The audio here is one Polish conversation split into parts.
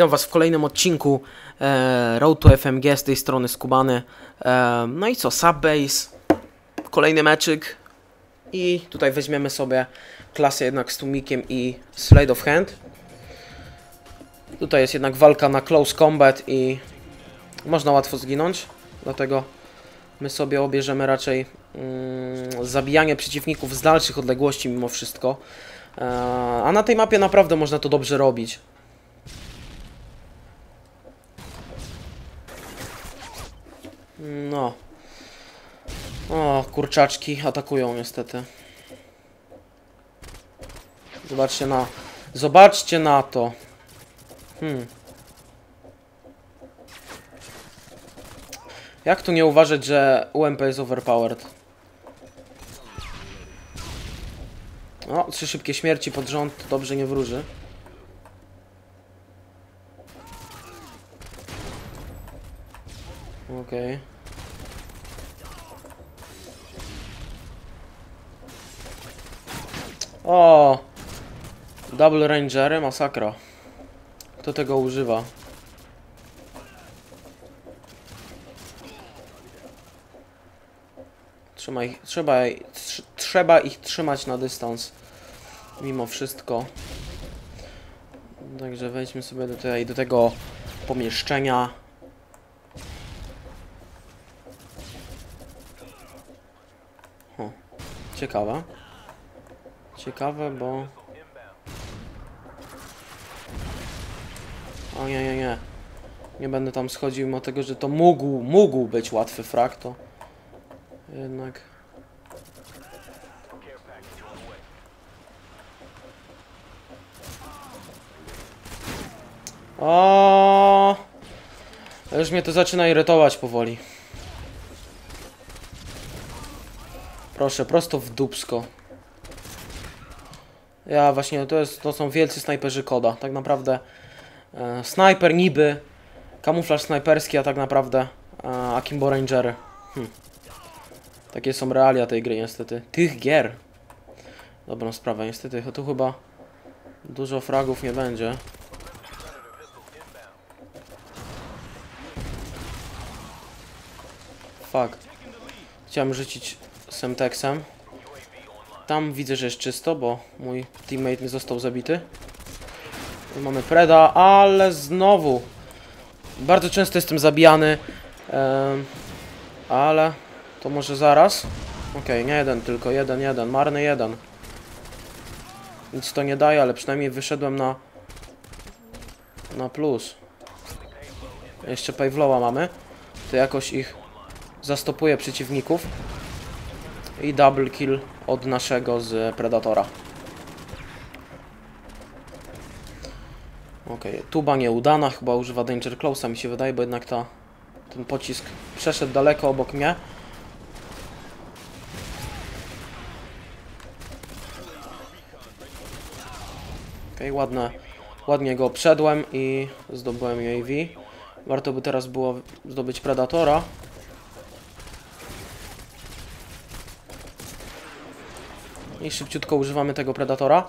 witam was w kolejnym odcinku e, Road to FMG z tej strony Skubany. E, no i co, Subbase, kolejny meczyk i tutaj weźmiemy sobie klasę jednak z Tumikiem i Slade of Hand. Tutaj jest jednak walka na close combat i można łatwo zginąć, dlatego my sobie obierzemy raczej mm, zabijanie przeciwników z dalszych odległości mimo wszystko. E, a na tej mapie naprawdę można to dobrze robić. No. O, kurczaczki atakują niestety. Zobaczcie na... Zobaczcie na to. Hmm. Jak tu nie uważać, że UMP jest overpowered? O, trzy szybkie śmierci pod rząd, dobrze nie wróży. Okej. O! Double Rangery, masakra. Kto tego używa? Trzeba ich, trzeba, tr trzeba ich trzymać na dystans. Mimo wszystko. Także wejdźmy sobie do, do tego pomieszczenia. O, ciekawe. Ciekawe, bo... O nie, nie, nie. Nie będę tam schodził, mimo tego, że to mógł, mógł być łatwy frak, to... Jednak... O, Już mnie to zaczyna irytować powoli. Proszę, prosto w dupsko. Ja właśnie, to, jest, to są wielcy snajperzy koda. Tak naprawdę e, snajper niby, kamuflaż snajperski, a tak naprawdę e, Akimbo Rangery. Hm. Takie są realia tej gry niestety. Tych gier. Dobrą sprawę, niestety tu chyba dużo fragów nie będzie. Fuck. Chciałem rzucić Semtexem. Tam widzę, że jest czysto, bo mój teammate został zabity. Mamy Preda, ale znowu. Bardzo często jestem zabijany. Ale to może zaraz. Okej, okay, nie jeden, tylko jeden, jeden. Marny jeden. Nic to nie daje, ale przynajmniej wyszedłem na na plus. Jeszcze Pavlowa mamy. To jakoś ich zastopuje przeciwników. I double kill od naszego z Predatora. Ok, tuba nieudana, chyba używa Danger Close'a mi się wydaje, bo jednak ta, ten pocisk przeszedł daleko obok mnie. Ok, ładne, ładnie go obszedłem i zdobyłem UAV. Warto by teraz było zdobyć Predatora. I szybciutko używamy tego Predatora.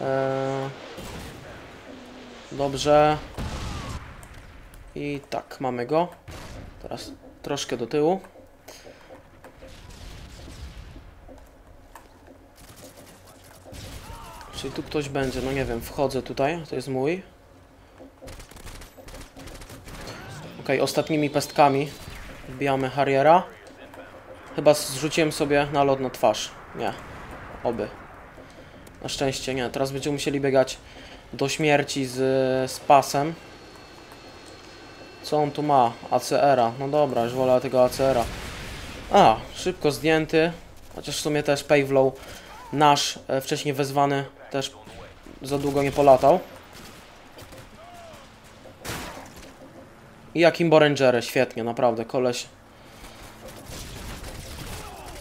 Eee, dobrze. I tak, mamy go. Teraz troszkę do tyłu. Czyli tu ktoś będzie, no nie wiem, wchodzę tutaj, to jest mój. Ok, ostatnimi pestkami wbijamy Harriera. Chyba zrzuciłem sobie nalot na twarz. Nie, Oby. Na szczęście nie. Teraz będziemy musieli biegać do śmierci z, z pasem. Co on tu ma? ACR-a. No dobra, już wolę tego ACR-a. A, szybko zdjęty. Chociaż w sumie też Pavlow, nasz e, wcześniej wezwany, też za długo nie polatał. I jakim Borangery, świetnie, naprawdę, koleś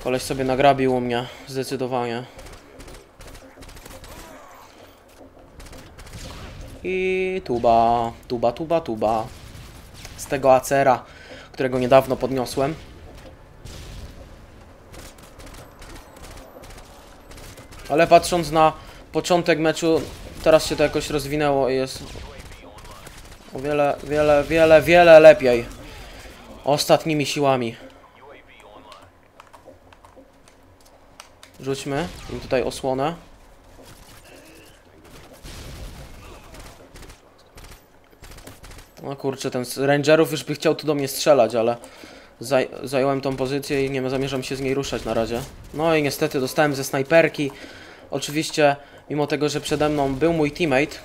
Koleś sobie nagrabił u mnie, zdecydowanie. I tuba, tuba, tuba, tuba. Z tego acera, którego niedawno podniosłem. Ale patrząc na początek meczu, teraz się to jakoś rozwinęło i jest O wiele, wiele, wiele, wiele lepiej. Ostatnimi siłami. Rzućmy im tutaj osłonę. No kurczę, ten z rangerów już by chciał tu do mnie strzelać, ale zaj zająłem tą pozycję i nie zamierzam się z niej ruszać na razie. No i niestety dostałem ze snajperki. Oczywiście, mimo tego, że przede mną był mój teammate.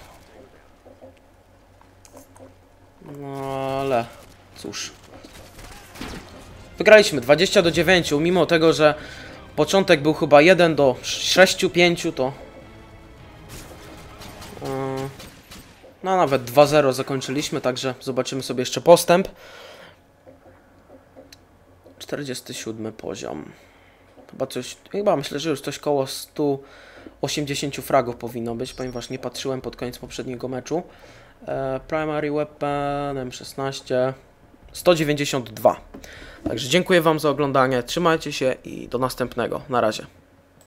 No ale cóż. Wygraliśmy 20 do 9, mimo tego, że początek był chyba 1 do 6, 5, to. Yy, no nawet 2-0 zakończyliśmy, także zobaczymy sobie jeszcze postęp. 47 poziom. Chyba coś, chyba myślę, że już coś koło 180 fragów powinno być, ponieważ nie patrzyłem pod koniec poprzedniego meczu. E, primary Weapon M16 192. Także dziękuję Wam za oglądanie, trzymajcie się i do następnego. Na razie.